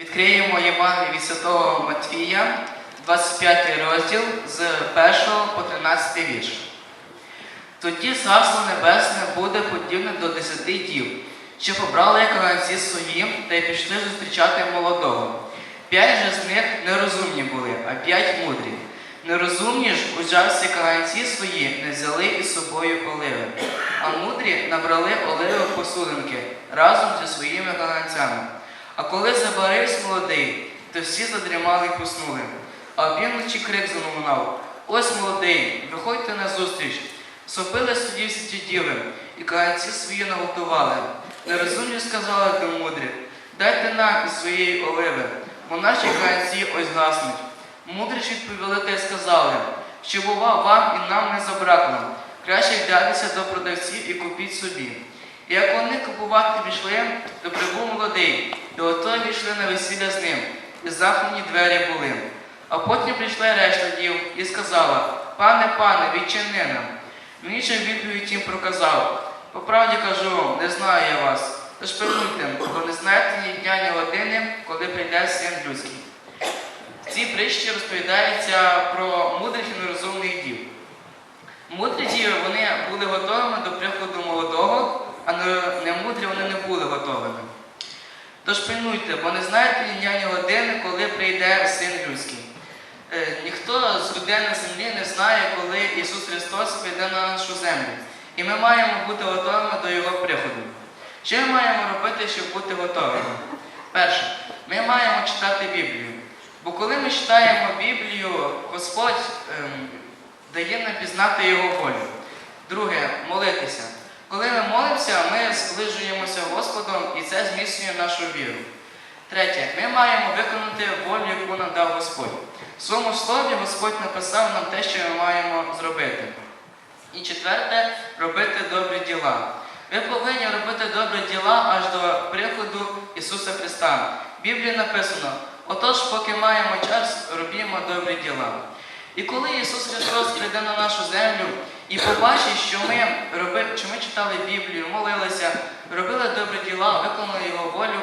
Відкриємо Євангеліє від Святого Матвія, 25 розділ з 1 по 13 вірш. Тоді Царство Небесне буде подібне до десяти дів, що побрали каганці свої та й пішли зустрічати молодого. П'ять же з них нерозумні були, а п'ять мудрі. Нерозумні ж, узявши каганці свої, не взяли із собою оливи, а мудрі набрали оливи в посудинки разом зі своїми каганцями. А коли забарився молодий, то всі задрімали й поснули. А опівночі крик залунав. Ось молодий, виходьте на зустріч. Сопили тоді всі ті діви, і каганці свої наготували. Нерозумні сказали до мудрі, дайте нам із своєї оливи, бо наші каганці ось гаснуть. Мудрі відповіли та й сказали, що бува вам і нам не забракло. Краще вдатися до продавців і купіть собі. І як вони купувати пішли, то прибув молодий, і ото війшли на весілля з ним, і замкнені двері були. А потім прийшла решта дів і сказала, пане, пане, відчини нам. Він же відповідь їм проказав, по правді кажу вам, не знаю я вас. Тож пильнуйте, бо не знаєте ні дня, ні години, коли прийде син людський. В цій притчі розповідається про мудрих і нерозумних дів. Мудрі діви вони були готовими до приходу молодого, а немудрі вони не були готовими. Тож пильнуйте, бо не знаєте дня, години, коли прийде син людський. Е, Ніхто з людей на землі не знає, коли Ісус Христос прийде на нашу землю. І ми маємо бути готовими до Його приходу. Що ми маємо робити, щоб бути готовими? Перше, ми маємо читати Біблію. Бо коли ми читаємо Біблію, Господь ем, дає нам пізнати Його волю. Друге, молитися. Коли ми молимося, ми зближуємося Господом і це зміцнює нашу віру. Третє, ми маємо виконати волю, яку нам дав Господь. В своєму слові Господь написав нам те, що ми маємо зробити. І четверте, робити добрі діла. Ви повинні робити добрі діла аж до приходу Ісуса Христа. В Біблії написано: отож, поки маємо час, робімо добрі діла. І коли Ісус Христос прийде на нашу землю і побачить, що ми, роби, що ми читали Біблію, молилися, робили добрі діла, виконали Його волю,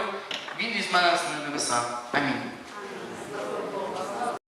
Він візьме нас на небеса. Амінь.